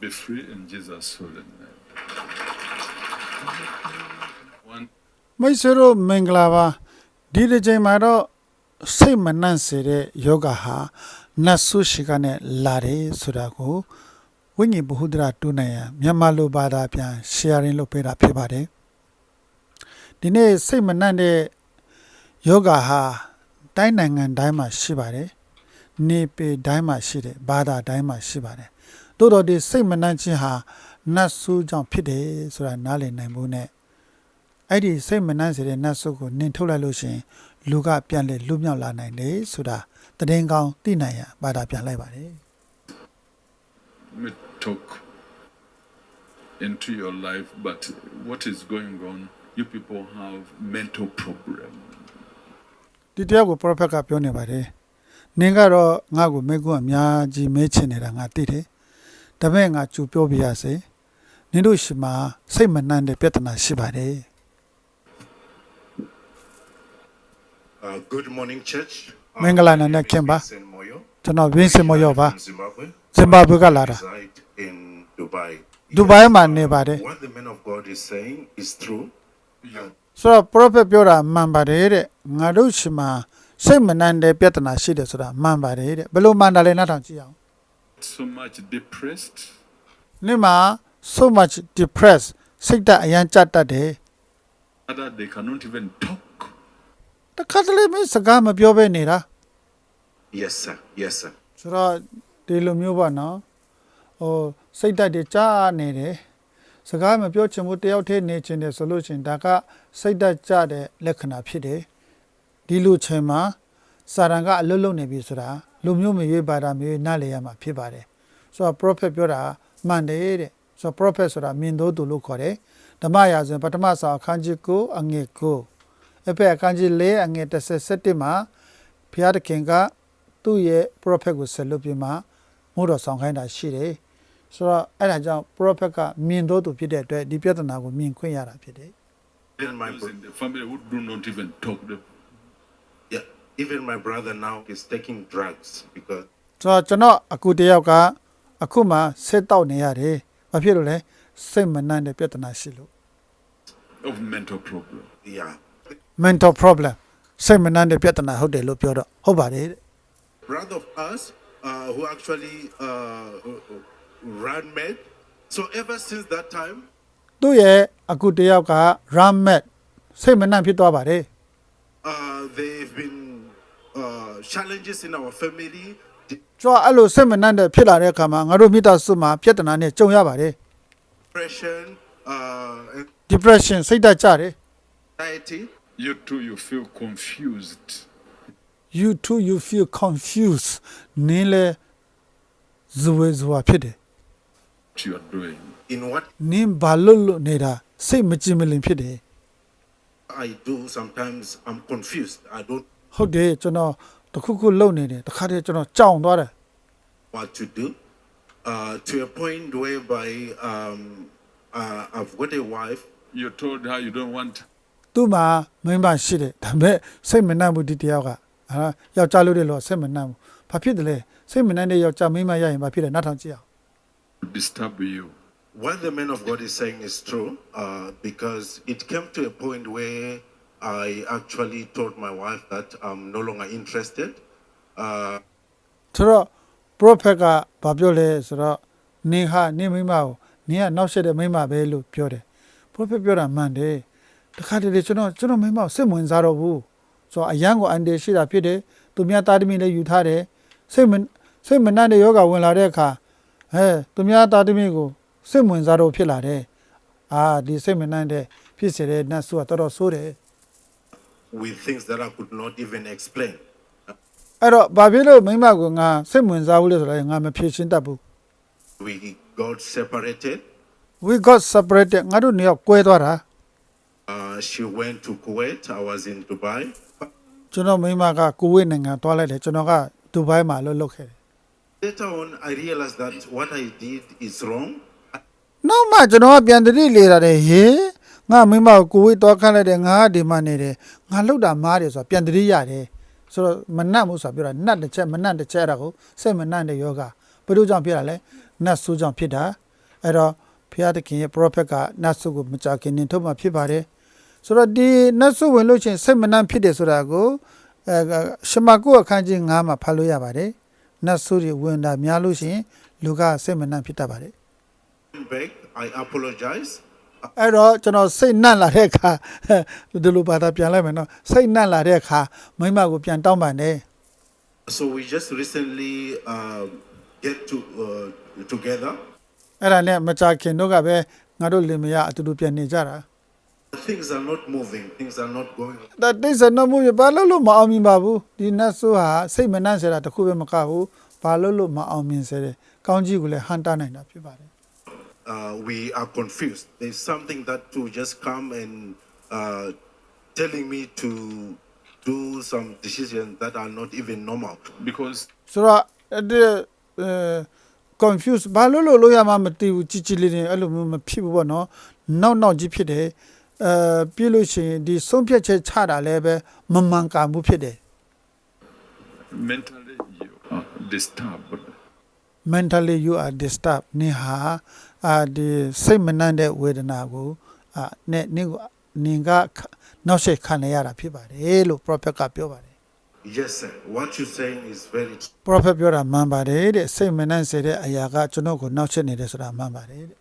Be free in Jesus' holy name. One မိတ်ဆွေတို့မင်္ဂလာပါဒီတစ်ချိန်မှာတော့စိတ်မနှံ့စေတဲ့ယောဂဟာနတ်ဆုရှိကနဲ့လာတယ်ဆိုတာကိုဝိညာဉ်ဘ ഹു ဒရာတူနိုင်ရန်မြန်မာလိုဘာသာပြန် sharing လုပ်ပေးတာဖြစ်ပါတယ်ဒီနေ့စိတ်မနှံ့တဲ့ယောဂဟာတိုင်းနိုင်ငံတိုင်းမှာရှိပါတယ် နေပေတိုင်းမှာရှိတယ်ဘာသာတိုင်းမှာရှိပါတယ်တိုးတော်ဒီစိတ်မနှံ့ခြင်းဟာနတ်ဆုကြောင့်ဖြစ်တယ်ဆိုတာနားလည်နိုင်ဖို့ ਨੇ အဲ့ဒီစိတ်မနှံ့စေတဲ့နတ်ဆုကိုနင်ထုတ်လိုက်လို့ရှရင်လူကပြန်လေလွတ်မြောက်လာနိုင်တယ်ဆိုတာတည်င်းကောင်းသိနိုင်ရန်ဘာသာပြန်လိုက်ပါတယ် may talk into your life, but what is going on? You people have mental problem. ဒီတရားကို prophet ကပြောနေပါတယ် နင်ကတော့ငါ့ကိုမေကွန်းအများကြီးမေးချင်နေတာငါသိတယ်ဒါပေမဲ့ငါကြူပြောပြရစေနင်တို့ရှိမှာစိတ်မနှံ့တဲ့ပြဿနာရှိပါတယ် Uh, good morning, church. Uh, Mengala my name Nana is Kemba. Vincent Moyo. ကျွန်တော် Vincent Moyo ပါ from Zimbabwe. ဇင်ဘာဘွေကလာတာ Reside in Dubai. ဒူဘိုင်းမှာ Yes, နေပါတယ် What the man of God is saying is true. You ဆိုတော့ prophet ပြောတာမှန်ပါတယ်တဲ့ငါတို့ရှိမှာ စိတ်မနှံ့တဲ့ပြဿနာရှိတယ်ဆိုတာမှန်ပါတယ်တဲ့ဘယ်လိုမှန်တယ်လဲနောက်ထောင်ကြည့်အောင် so much depressed. နေ့မှာ so much depressed စိတ်ဓာတ်အရန်ကြတတ်တယ် Other they cannot even talk. တခါတလေမင်းစကားမပြောဘဲနေတာ Yes, sir. Yes, sir. ဆိုတော့ဒီလိုမျိုးပေါ့နော်ဟိုစိတ်ဓာတ်တွေကြာနေတယ်စကားမပြောချင်ဘူးတယောက်တည်းနေချင်တယ်ဆိုလို့ရှိရင်ဒါကစိတ်ဓာတ်ကြတဲ့လက္ခဏာဖြစ်တယ် ဒီလိုချိန်မှာစာရန်ကအလွတ်လုံနေပြီဆိုတာလူမျိုးမရွေးပါတာမျိုးနားလည်ရမှာဖြစ်ပါတယ်ဆိုတော့ prophet ပြောတာမှန်တယ်တဲ့ဆိုတော့ prophet ဆိုတာမြင်သောသူလို့ခေါ်တယ်ဓမ္မရာဇဝင်ပထမဆောင်အခန်းကြီး9အငယ်9အဖက်အခန်းကြီး4အငယ်37မှာဘုရားသခင်ကသူ့ရဲ့ prophet ကိုဆက်လုပ်ပြီးမှမို့တော်ဆောင်ခိုင်းတာရှိတယ်ဆိုတော့အဲ့ဒါကြောင့် prophet ကမြင်သောသူဖြစ်တဲ့အတွက်ဒီပြဿနာကိုမြင်ခွင့်ရတာဖြစ်တယ် Even my, Those bro- in the family who do not even talk. They- yeah, even my brother now is taking drugs because ဆိုတော့ကျွန်တော်အကူတယောက်ကအခုမှဆက်တောက်နေရတယ်။ဘာဖြစ်လို့လဲစိတ်မနှံ့တဲ့ပြဿနာရှိလို့ of mental problem. yeah, mental problem စိတ်မနှံ့တဲ့ပြဿနာဟုတ်တယ်လို့ပြောတော့ဟုတ်ပါတယ်တဲ့ brother of us uh, who actually uh, ran med. So ever since that time, သူ့ရဲ့အကူတယောက်က ramet စိတ်မနှံ့ဖြစ်သွားပါတယ် uh, there have been uh, challenges in our family. ကျွန်တော်အဲ့လိုစိတ်မနှံ့တဲ့ဖြစ်လာတဲ့အခါမှာငါတို့မိသားစုမှာပြဿနာနဲ့ကြုံရပါတယ် Depression, uh, depression စိတ်ဓာတ်ကျတယ် anxiety. You too, you feel confused. you too you feel confused နင်းလဲဇဝေဇဝါဖြစ်တယ် What you are doing. In what နင်းဘာလို့လို့နေတာစိတ်မကြည်မလင်ဖြစ်တယ် I do, sometimes I'm confused. I don't ဟုတ်တယ်ကျွန်တော်တစ်ခုခုလုပ်နေတယ်တခါတည်းကျွန်တော်ကြောင်သွားတယ် know what to do. Uh, to a point whereby um, uh, I've got a wife. You told her you don't want သူ့မှာမိန်းမရှိတယ်ဒါပေမဲ့စိတ်မနှံ့ဘူးဒီတယောက်ကဟာယောက်ျားလို့တယ်လို့စိတ်မနှံ့ဘူးဘာဖြစ်တယ်လဲစိတ်မနှံ့တဲ့ယောက်ျားမိန်းမရရင်ဘာဖြစ်လဲနောက်ထောင်ကြည့်အောင် to disturb you. What the man of God is saying is true uh, because it came to a point where I actually told my wife that I'm no longer interested. Uh, ဆိုတော့ prophet ကဘာပြောလဲဆိုတော့နင်ဟာနင်မိန်းမကိုနင်ကနောက်ဆက်တဲ့မိန်းမပဲလို့ပြောတယ် prophet ပြောတာမှန်တယ်တခါတလေကျွန်တော်ကျွန်တော်မိန်းမကိုစိတ်ဝင်စားတော့ဘူးဆိုတော့အရန်ကိုအန်တယ်ရှိတာဖြစ်တယ်သူများတာသမီလည်းယူထားတယ်စိတ်မစိတ်မနှံ့တဲ့ယောဂဝင်လာတဲ့အခါဟဲသူများတာသမီကိုစိတ်ဝင်စားတော့ဖြစ်လာတယ်အာဒီစိတ်မနှံ့တဲ့ဖြစ်စေတဲ့နတ်ဆုကတော်တော်ဆိုးတယ် with things that I could not even explain. အဲ့တော့ဘာဖြစ်လို့မိန်းမကငါစိတ်ဝင်စားဘူးလဲဆိုတော့ငါမဖြေရှင်းတတ်ဘူး We got separated. we got separated ငါတို့နေရောက်ကွဲသွားတာ Uh, she went to Kuwait. I was in Dubai. ကျွန်တော်မိန်းမကကိုဝိတ်နိုင်ငံသွားလိုက်တယ်ကျွန်တော်ကဒူဘိုင်းမှာလှုပ်လှုပ်ခဲ့တယ် Later on, I realized that what I did is wrong. နောက်မှကျွန်တော်ကပြန်တတိလေတာတယ်ဟေး ငါမိန်းမကိုကိုဝိတ်သွားခန့်လိုက်တယ်ငါကဒီမှာနေတယ်ငါလှုပ်တာမားတယ်ဆိုတာပြန်တတိရတယ်ဆိုတော့မနှံ့ဘူးဆိုတာပြောတာနှက်တစ်ချက်မနှံ့တစ်ချက်အဲ့ဒါကိုစိတ်မနှံ့တဲ့ယောဂဘယ်လိုကြောင့်ဖြစ်တာလဲနတ်ဆိုးကြောင့်ဖြစ်တာအဲ့တော့ဘုရားသခင်ရဲ့ prophet ကနတ်ဆိုးကိုမကြခင်နင်ထုတ်မှဖြစ်ပါတယ်ဆိုတော့ဒီနတ်ဆိုးဝင်လို့ချင်းစိတ်မနှံဖြစ်တယ်ဆိုတာကိုအဲရှမကုအခန်းကြီး9မှာဖတ်လို့ရပါတယ်နတ်ဆိုးတွေဝင်တာများလို့ရှိရင်လူကစိတ်မနှံဖြစ်တတ်ပါတယ် back. I apologize. အဲ့တော့ကျွန်တော်စိတ်နှံ့လာတဲ့အခါဒီလိုဘာသာပြန်လိုက်မယ်နော်စိတ်နှံ့လာတဲ့အခါမိမကိုပြန်တောင်းပန်တယ် So we just recently uh, get to uh, together. အဲ့ဒါနဲ့မကြခင်တို့ကပဲငါတို့လင်မယားအတူတူပြန်နေကြတာ Things are not moving. Things are not going. ဒါတိတ်စနမှုရဘာလို့လို့မအောင်မြင်ပါဘူးဒီနတ်ဆိုးဟာစိတ်မနှံ့စေတာတခုပဲမကဘူးဘာလို့လို့မအောင်မြင်စေတယ်ကောင်းကြီးကိုလည်းဟန်တာနိုင်တာဖြစ်ပါတယ် Uh, we are confused. There's something that to just come and uh, telling me to do some decisions that are not even normal. Because ဆိုတော့အဲ့ဒီအဲ confuse ဘာလို့လို့လို့ရမှမသိဘူးကြည်ကြည်လေးနေအဲ့လိုမျိုးမဖြစ်ဘူးပေါ့နော်နောက်နောက်ကြီးဖြစ်တယ်အဲပြည့်လို့ရှိရင်ဒီဆုံးဖြတ်ချက်ချတာလည်းပဲမမှန်ကန်မှုဖြစ်တယ် mentally you are disturbed. mentally you are disturbed နင်ဟာ အာဒီစိတ်မနှံ့တဲ့ဝေဒနာကိုအာနဲ့နင်ကိုနင်ကနောက်ဆက်ခံရတာဖြစ်ပါတယ်လို့ prophet ကပြောပါတယ် Yes, sir. What you're saying is very true. prophet ပြောတာမှန်ပါတယ်တဲ့စိတ်မနှံ့စေတဲ့အရာကကျွန်တော်ကိုနောက်ဆက်နေတယ်ဆိုတာမှန်ပါတယ်တဲ့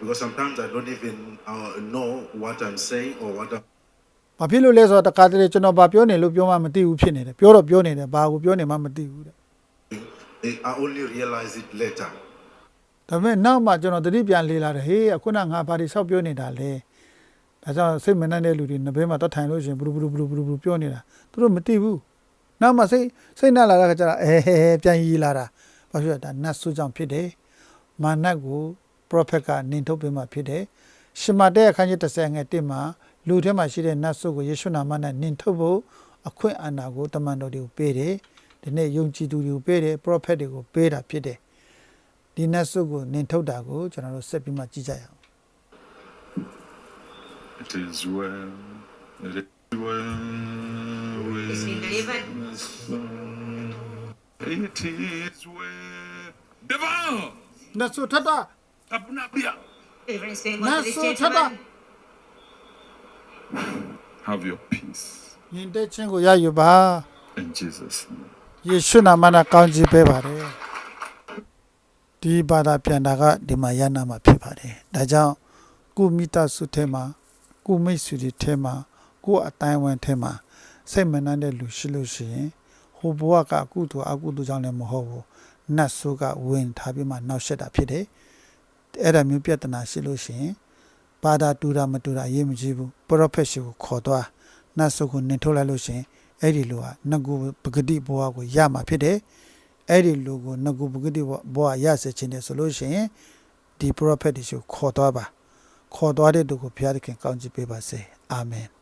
Because sometimes I don't even uh, know what I'm saying or what I'm ဘာဖြစ်လို့လဲဆိုတော့တခါတလေကျွန်တော်ဘာပြောနေလို့ပြောမှမသိဘူးဖြစ်နေတယ်ပြောတော့ပြောနေတယ်ဘာကိုပြောနေမှမသိဘူးတဲ့ doing. I only realize it later. ဒါပေမဲ့နောက်မှကျွန်တော်တတိပြန်လေလာတယ်ဟေးအခုနငါဘာတွေဆောက်ပြောနေတာလဲဒါကြောင့်စိတ်မနှံ့တဲ့လူတွေနဘေးမှာတော့ထိုင်လို့ရှရင်ဘလူဘလူဘလူဘလူဘလူပြောနေတာသူတို့မသိဘူးနောက်မှစိတ်စိတ်နှံ့လာတာကကျတော့အဲဟဲဟဲပြန်ရီလာတာဘာဖြစ်လဲဒါနတ်ဆုကြောင့်ဖြစ်တယ်မာနတ်ကို prophet ကနင်ထုတ်ပေးမှဖြစ်တယ်ရှမတဲ့အခန်းကြီး30ငယ်1မှာလူထဲမှာရှိတဲ့နတ်ဆုကိုယေရှုနာမနဲ့နင်ထုတ်ဖို့အခွင့်အာဏာကိုတမန်တော်တွေကိုပေးတယ်ဒီနေ့ယုံကြည်သူတွေကိုပေးတယ် prophet တွေကိုပေးတာဖြစ်တယ် ဒီနတ်စုကိုနင်ထုတ်တာကိုကျွန်တော်တို့ဆက်ပြီးမှကြည့်ကြရအောင် It is well. It is well with He's been delivered. my soul. It is well. Devil! နတ်စုထတာ Abnabia! Deliverance going on Nat to this so gentleman. Have your peace. ညင်တဲ့ချင်းကိုရယူပါ In Jesus' name. ယေရှုနာမနဲ့ကောင်းချီးပေးပါတယ် ဒီဘာသာပြန်တာကဒီမှာရနာမှာဖြစ်ပါတယ်ဒါကြောင့်ကိုမိသားစုထဲမှာကိုမိတ်ဆွေတွေထဲမှာကိုအတိုင်းအဝန်ထဲမှာစိတ်မနှံ့တဲ့လူရှိလို့ရှိရင်ဟိုဘဝကအကုသိုလ်အကုသိုလ်ကြောင့်လည်းမဟုတ်ဘူးနတ်ဆိုးကဝင်ထားပြီးမှနောက်ဆက်တာဖြစ်တယ်အဲ့ဒါမျိုးပြဿနာရှိလို့ရှိရင်ဘာသာတူတာမတူတာအရေးမကြီးဘူးပရောဖက်ရှင်ကိုခေါ်သွားနတ်ဆုကိုနင်ထုတ်လိုက်လို့ရှရင်အဲ့ဒီလူဟာငကူပဂတိဘဝကိုရမှာဖြစ်တယ် အဲ့ဒီလူကိုငကူပဂတိဘဝရစေခြင်းတယ်ဆိုလို့ရှရင်ဒီပရောဖက်တွေရှိကိုခေါ်သွားပါခေါ်သွားတဲ့သူကိုဘုရားသခင်ကောင်းချီးပေးပါစေအာမင်